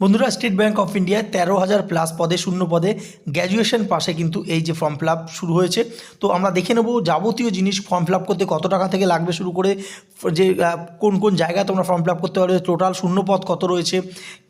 বন্ধুরা state bank of ইন্ডিয়ায় তেরো হাজার প্লাস পদে, শূন্য পদে গ্র্যাজুয়েশন পাশে কিন্তু এই যে ফর্ম ফিল শুরু হয়েছে। তো আমরা দেখে নেব যাবতীয় জিনিস ফর্ম ফিল করতে কত টাকা থেকে লাগবে শুরু করে যে কোন কোন জায়গায় তোমরা ফর্ম ফিল করতে পারবে টোটাল শূন্য পদ কত রয়েছে,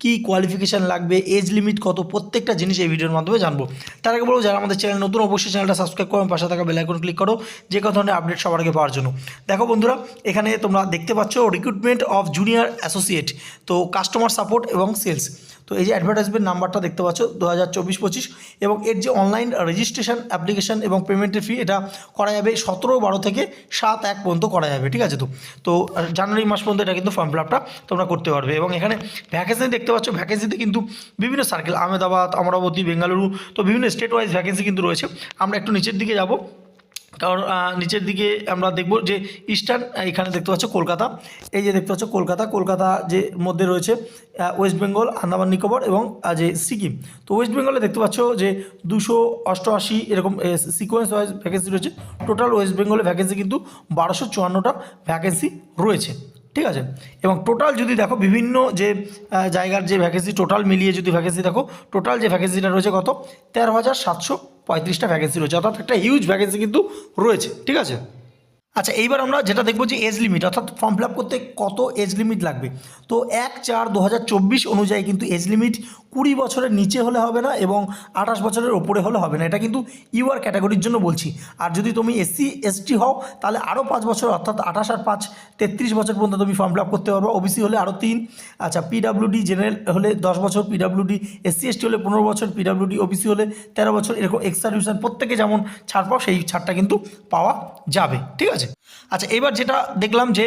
কি কোয়ালিফিকেশান লাগবে এজ লিমিট কত, প্রত্যেকটা জিনিস এই ভিডিওর মাধ্যমে জানব। তার আগে বলব যারা আমাদের চ্যানেল নতুন, অবশ্যই চ্যানেলটা সাবস্ক্রাইব করো, পাশে থাকা বেল আইকন ক্লিক করো, যে কোনো ধরনের আপডেট সবার আগে পাওয়ার জন্য। দেখো বন্ধুরা, এখানে তোমরা দেখতে পাচ্ছ রিক্রুটমেন্ট অফ জুনিয়র অ্যাসোসিয়েট তো কাস্টমার সাপোর্ট এবং সেলস তো এই যে অ্যাডভার্টাইজমেন্ট নাম্বারটা দেখতে পাচ্ছ দু হাজার চব্বিশ পঁচিশ, এবং এর যে অনলাইন রেজিস্ট্রেশন অ্যাপ্লিকেশন এবং পেমেন্টের ফি এটা করা যাবে সতেরো বারো থেকে সাত এক পর্যন্ত করা যাবে, ঠিক আছে তো? তো জানুয়ারি মাস পর্যন্ত এটা কিন্তু ফর্ম ফিল আপটা তোমরা করতে পারবে। এবং এখানে ভ্যাকেন্সি দেখতে পাচ্ছ ভ্যাকেন্সিতে কিন্তু বিভিন্ন সার্কেল আহমেদাবাদ, অমরাবতী, বেঙ্গালুরু, তো বিভিন্ন স্টেট ওয়াইজ ভ্যাকেন্সি কিন্তু রয়েছে। আমরা একটু নিচের দিকে যাব। কারণ নিচের দিকে আমরা দেখব যে ইস্টার্ন এখানে দেখতে পাচ্ছ কলকাতা। এই যে দেখতে পাচ্ছ কলকাতা কলকাতা যে মধ্যে রয়েছে ওয়েস্ট বেঙ্গল আন্দামান নিকোবর এবং যে সিকিম তো ওয়েস্ট বেঙ্গলে দেখতে পাচ্ছ যে দুশো অষ্টআশি এরকম সিকোয়েন্স ওয়াইজ ভ্যাকেন্সি রয়েছে। টোটাল ওয়েস্ট বেঙ্গলে ভ্যাকেন্সি কিন্তু বারোশো চুয়ান্নটা ভ্যাকেন্সি রয়েছে। ঠিক আছে? এবং টোটাল যদি দেখো বিভিন্ন যে জায়গার যে ভ্যাকেন্সি টোটাল মিলিয়ে যদি ভ্যাকেন্সি দেখো টোটাল যে ভ্যাকেন্সিটা রয়েছে কত? তেরো হাজার সাতশো পঁয়ত্রিশটা ভ্যাকেন্সি রয়েছে। অর্থাৎ একটা হিউজ ভ্যাকেন্সি কিন্তু রয়েছে। ঠিক আছে? আচ্ছা এইবার আমরা যেটা দেখব যে এজ লিমিট অর্থাৎ ফর্ম ফিল আপ করতে কত এজ লিমিট লাগবে। তো এক চার দু অনুযায়ী কিন্তু এজ লিমিট কুড়ি বছরের নিচে হলে হবে না এবং আঠাশ বছরের ওপরে হলে হবে না। এটা কিন্তু ইউআর ক্যাটাগরির জন্য বলছি। আর যদি তুমি এসসি, এসটি হও, তাহলে আরও পাঁচ বছর, অর্থাৎ আঠাশ আর পাঁচ, তেত্রিশ বছর পর্যন্ত তুমি ফর্ম ফিল আপ করতে পারবে। ওবিসি হলে আরও তিন। আচ্ছা পিডাব্লিউডি জেনারেল হলে দশ বছর পিডাব্লিউডি এসসি, এসটি হলে পনেরো বছর পিডাব্লিউডি ওবিসি হলে তেরো বছর, এরকম এক্সট্রা ডিভিশন প্রত্যেকে যেমন ছাড় পাও, সেই ছাড়টা কিন্তু পাওয়া যাবে। ঠিক আছে? আচ্ছা এবার যেটা দেখলাম যে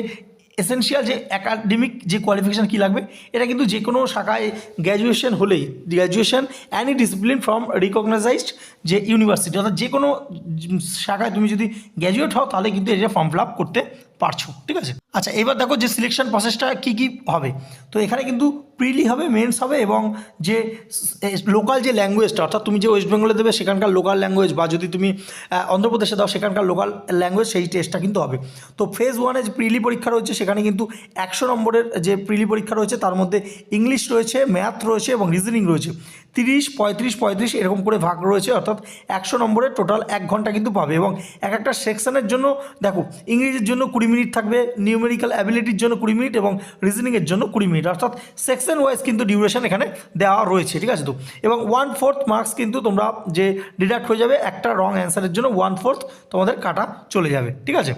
এসেনশিয়াল যে একাডেমিক যে কোয়ালিফিকেশান কী লাগবে, এটা কিন্তু যে কোনো শাখায় গ্র্যাজুয়েশন হলেই graduation any discipline from recognized যে ইউনিভার্সিটি অর্থাৎ যে কোনো শাখায় তুমি যদি গ্র্যাজুয়েট হও, তাহলে কিন্তু এটা ফর্ম ফিল আপ করতে পারছ, ঠিক আছে? আচ্ছা এবার দেখো যে সিলেকশন প্রসেসটা কী কী হবে? তো এখানে কিন্তু প্রিলি হবে মেন্স হবে এবং যে লোকাল যে ল্যাঙ্গুয়েজটা অর্থাৎ তুমি যে ওয়েস্ট বেঙ্গলে দেবে সেখানকার লোকাল ল্যাঙ্গুয়েজ বা যদি তুমি অন্ধ্রপ্রদেশে দাও সেখানকার লোকাল ল্যাঙ্গুয়েজ সেই টেস্টটা কিন্তু হবে। তো ফেজ ওয়ানে যে প্রিলি পরীক্ষা রয়েছে, সেখানে কিন্তু একশো নম্বরের যে প্রিলি পরীক্ষা রয়েছে, তার মধ্যে ইংলিশ রয়েছে ম্যাথ রয়েছে এবং রিজনিং রয়েছে। তিরিশ, পঁয়ত্রিশ পঁয়ত্রিশ এরকম করে ভাগ রয়েছে, অর্থাৎ একশো নম্বরের টোটাল এক ঘণ্টা কিন্তু পাবে এবং এক একটা সেকশনের জন্য, দেখো ইংরেজির জন্য কুড়ি মিনিট থাকবে নিউমেরিক্যাল অ্যাবিলিটির জন্য কুড়ি মিনিট এবং রিজনিংয়ের জন্য কুড়ি মিনিট অর্থাৎ সেকশন ওয়াইজ কিন্তু ডিউরেশন এখানে দেওয়া রয়েছে, ঠিক আছে তো? এবং ওয়ান ফোর্থ মার্কস কিন্তু তোমরা যে ডিডাক্ট হয়ে যাবে, একটা রং অ্যান্সারের জন্য ওয়ান ফোর্থ তোমাদের কাটা চলে যাবে, ঠিক আছে?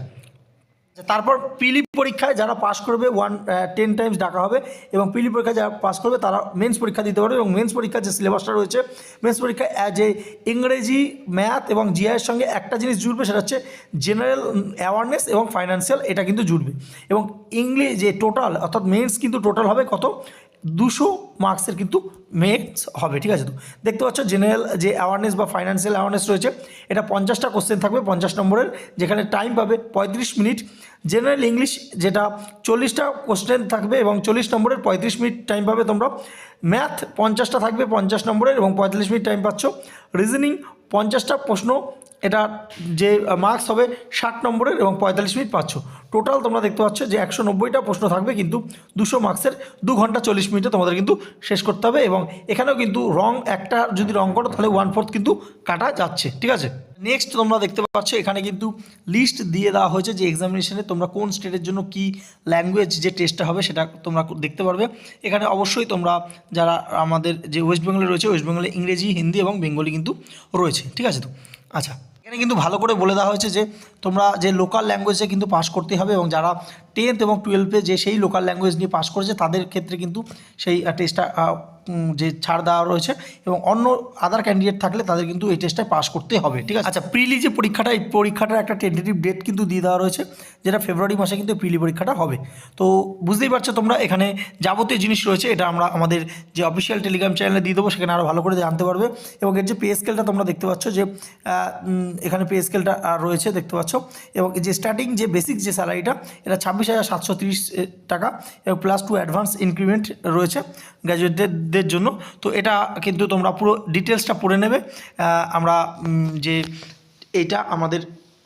তারপর পিলি পরীক্ষায় যারা পাস করবে ওয়ান টেন টাইমস ডাকা হবে এবং পিলি পরীক্ষায় যারা পাস করবে, তারা মেন্স পরীক্ষা দিতে পারবে এবং মেন্স পরীক্ষার যে সিলেবাসটা রয়েছে মেন্স পরীক্ষায় এ ইংরেজি ম্যাথ এবং জিআইয়ের সঙ্গে একটা জিনিস জুড়বে, সেটা হচ্ছে জেনারেল অ্যাওয়ারনেস এবং ফাইন্যান্সিয়াল এটা কিন্তু জুড়বে। এবং ইংলিশ যে টোটাল অর্থাৎ মেন্স কিন্তু টোটাল হবে কত? দুশো মার্কসের কিন্তু মেক্স হবে, ঠিক আছে তো? দেখতে পাচ্ছ জেনারেল যে অ্যাওয়ারনেস বা ফাইন্যান্সিয়াল অ্যাওয়ারনেস রয়েছে, এটা পঞ্চাশটা কোশ্চেন থাকবে, পঞ্চাশ নম্বরের, যেখানে টাইম পাবে পঁয়ত্রিশ মিনিট জেনারেল ইংলিশ যেটা চল্লিশটা কোশ্চেন থাকবে এবং চল্লিশ নম্বরের পঁয়ত্রিশ মিনিট টাইম পাবে তোমরা। ম্যাথ পঞ্চাশটা থাকবে, পঞ্চাশ নম্বরের এবং পঁয়তাল্লিশ মিনিট টাইম পাচ্ছ। রিজনিং পঞ্চাশটা প্রশ্ন, এটা যে মার্কস হবে ষাট নম্বরের এবং পঁয়তাল্লিশ মিনিট পাচ্ছ। টোটাল তোমরা দেখতে পাচ্ছ যে একশো নব্বইটা প্রশ্ন থাকবে, কিন্তু দুশো মার্কসের দু ঘণ্টা চল্লিশ মিনিটে তোমাদের কিন্তু শেষ করতে হবে এবং এখানেও কিন্তু রং একটা যদি রং করো, তাহলে ওয়ান ফোর্থ কিন্তু কাটা যাচ্ছে, ঠিক আছে? নেক্সট তোমরা দেখতে পাচ্ছ, এখানে কিন্তু লিস্ট দিয়ে দেওয়া হয়েছে যে এক্সামিনেশনে তোমরা কোন স্টেটের জন্য কি ল্যাঙ্গুয়েজ যে টেস্টটা হবে সেটা তোমরা দেখতে পারবে। এখানে অবশ্যই তোমরা যারা আমাদের যে ওয়েস্ট বেঙ্গলে রয়েছে ওয়েস্ট বেঙ্গলে ইংরেজি, হিন্দি এবং বেঙ্গলি কিন্তু রয়েছে, ঠিক আছে তো? আচ্ছা এখানে কিন্তু ভালো করে বলে দেওয়া হয়েছে যে তোমরা যে লোকাল ল্যাঙ্গুয়েজে কিন্তু পাস করতে হবে এবং যারা টেন্থ এবং টুয়েলভে যে সেই লোকাল ল্যাঙ্গুয়েজ নিয়ে পাস করেছে, তাদের ক্ষেত্রে কিন্তু সেই টেস্টটা যে ছাড় দেওয়া রয়েছে এবং অন্য আদার ক্যান্ডিডেট থাকলে তাদের কিন্তু এই টেস্টটায় পাস করতে হবে, ঠিক আছে? আচ্ছা প্রিলি যে পরীক্ষাটা, এই পরীক্ষাটার একটা টেন্টেটিভ ডেট কিন্তু দিয়ে দেওয়া রয়েছে, যেটা ফেব্রুয়ারি মাসে কিন্তু প্রিলি পরীক্ষাটা হবে। তো বুঝতেই পারছ তোমরা, এখানে যাবতীয় জিনিস রয়েছে, এটা আমরা আমাদের যে অফিসিয়াল টেলিগ্রাম চ্যানেলে দিয়ে দেবো, সেখানে আরও ভালো করে জানতে পারবে। এবং এর যে পে স্কেলটা তোমরা দেখতে পাচ্ছ যে এখানে পে স্কেলটা রয়েছে দেখতে পাচ্ছ। এবং যে স্টার্টিং যে বেসিক যে স্যালারিটা এটা ছাব্বিশ হাজার সাতশো তিরিশ টাকা। এবং প্লাস টু অ্যাডভান্স ইনক্রিমেন্ট রয়েছে। গ্র্যাজুয়েটদের জন্য। তো এটা কিন্তু তোমরা পুরো ডিটেলসটা পড়ে নেবে। আমরা যে এইটা আমাদের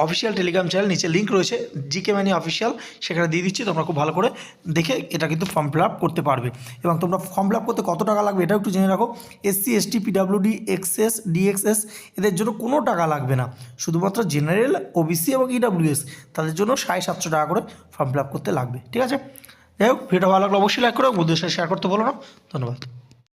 অফিসিয়াল টেলিগ্রাম চ্যানেল নিচে লিঙ্ক রয়েছে জিকে ম্যানি অফিসিয়াল সেখানে দিয়ে দিচ্ছি, তোমরা খুব ভালো করে দেখে এটা কিন্তু ফর্ম ফিল আপ করতে পারবে। এবং তোমরা ফর্ম ফিল আপ করতে কত টাকা লাগবে এটাও একটু জেনে রাখো। SC ST PWD XS DXS এদের জন্য কোনো টাকা লাগবে না। শুধুমাত্র জেনারেল ওবিসি এবং ইডাব্লিউএস তাদের জন্য সাড়ে সাতশো টাকা করে ফর্ম ফিল আপ করতে লাগবে। ঠিক আছে? যাই হোক ভিডিও ভালো লাগলে অবশ্যই লাইক করো বন্ধুদের সাথে শেয়ার করতে বলো না। ধন্যবাদ।